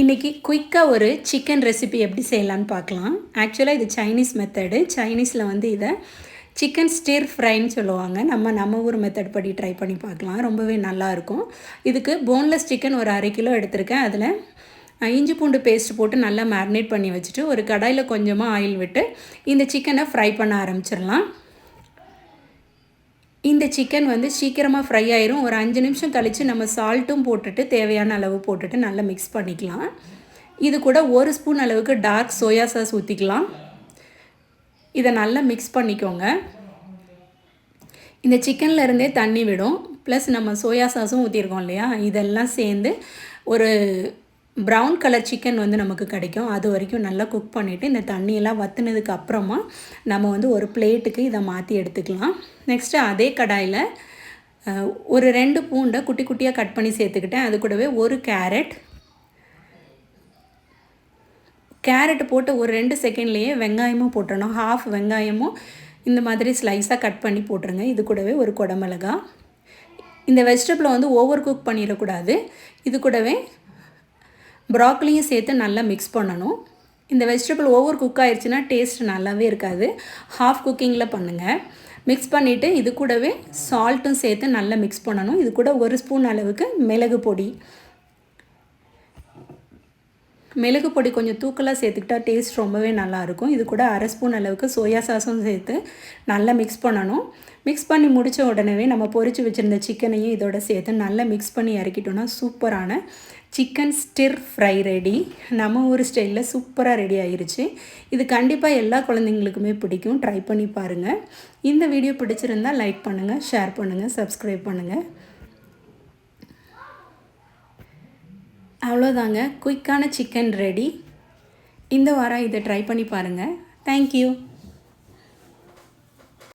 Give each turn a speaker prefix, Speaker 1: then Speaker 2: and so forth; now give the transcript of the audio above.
Speaker 1: இன்றைக்கி குயிக்காக ஒரு சிக்கன் ரெசிபி எப்படி செய்யலான்னு பார்க்கலாம். ஆக்சுவலாக இது சைனீஸ் மெத்தடு சைனீஸில் வந்து இதை சிக்கன் ஸ்டீர் ஃப்ரைன்னு சொல்லுவாங்க. நம்ம நம்ம ஊர் மெத்தட் படி ட்ரை பண்ணி பார்க்கலாம். ரொம்பவே நல்லாயிருக்கும் இதுக்கு போன்லெஸ் சிக்கன் ஒரு அரை கிலோ எடுத்திருக்கேன். அதில் இஞ்சி பூண்டு பேஸ்ட் போட்டு நல்லா மேரினேட் பண்ணி வச்சுட்டு ஒரு கடாயில் கொஞ்சமாக ஆயில் விட்டு இந்த சிக்கனை ஃப்ரை பண்ண ஆரம்பிச்சிடலாம். இந்த சிக்கன் வந்து சீக்கிரமாக ஃப்ரை ஆயிரும். ஒரு அஞ்சு நிமிஷம் கழித்து நம்ம சால்ட்டும் போட்டுட்டு தேவையான அளவு போட்டுட்டு நல்லா மிக்ஸ் பண்ணிக்கலாம். இது கூட ஒரு ஸ்பூன் அளவுக்கு டார்க் சோயா சாஸ் ஊற்றிக்கலாம் இதை நல்லா மிக்ஸ் பண்ணிக்கோங்க. இந்த சிக்கனில் இருந்தே தண்ணி விடும். ப்ளஸ் நம்ம சோயா சாஸும் ஊற்றிருக்கோம் இல்லையா? இதெல்லாம் சேர்ந்து ஒரு ப்ரௌன் கலர் சிக்கன் வந்து நமக்கு கிடைக்கும். அது வரைக்கும் நல்லா குக் பண்ணிவிட்டு இந்த தண்ணியெல்லாம் வற்றுனதுக்கு அப்புறமா நம்ம வந்து ஒரு பிளேட்டுக்கு இதை மாற்றி எடுத்துக்கலாம். நெக்ஸ்ட்டு அதே கடாயில் ஒரு ரெண்டு பூண்டை குட்டி குட்டியாக கட் பண்ணி சேர்த்துக்கிட்டேன். அது கூடவே ஒரு கேரட் கேரட் போட்டு ஒரு ரெண்டு செகண்ட்லேயே வெங்காயமும் போட்டுடணும் ஹாஃப் வெங்காயமும் இந்த மாதிரி ஸ்லைஸாக கட் பண்ணி போட்டுருங்க. இது கூடவே ஒரு குடமிளகா. இந்த வெஜிடபிளை வந்து ஓவர் குக் பண்ணிடக்கூடாது. இது கூடவே ப்ராக்லியும் சேர்த்து நல்லா மிக்ஸ் பண்ணணும். இந்த வெஜிடபிள் ஓவர் குக் ஆயிடுச்சுன்னா டேஸ்ட் நல்லாவே இருக்காது. ஹாஃப் குக்கிங்கில் பண்ணுங்கள் மிக்ஸ் பண்ணிவிட்டு இது கூடவே சால்ட்டும் சேர்த்து நல்லா மிக்ஸ் பண்ணணும். இது கூட ஒரு ஸ்பூன் அளவுக்கு மிளகு பொடி மிளகு பொடி கொஞ்சம் தூக்கலாக சேர்த்துக்கிட்டா டேஸ்ட் ரொம்பவே நல்லாயிருக்கும். இது கூட அரை ஸ்பூன் அளவுக்கு சோயா சாஸும் சேர்த்து நல்லா மிக்ஸ் பண்ணணும். மிக்ஸ் பண்ணி முடித்த உடனே நம்ம பொறிச்சு வச்சுருந்த சிக்கனையும் இதோட சேர்த்து நல்லா மிக்ஸ் பண்ணி இறக்கிட்டோன்னா சூப்பரான சிக்கன் ஸ்டிர் ஃப்ரை ரெடி நம்ம ஊர் ஸ்டைலில் சூப்பராக ரெடி ஆயிருச்சு. இது கண்டிப்பாக எல்லா குழந்தைங்களுக்குமே பிடிக்கும். ட்ரை பண்ணி பாருங்கள் இந்த வீடியோ பிடிச்சிருந்தால் லைக் பண்ணுங்கள் ஷேர் பண்ணுங்கள் சப்ஸ்கிரைப் பண்ணுங்கள் அவ்வளோதாங்க. குயிக்கான சிக்கன் ரெடி. இந்த வாரம் இதை ட்ரை பண்ணி பாருங்கள் தேங்க்யூ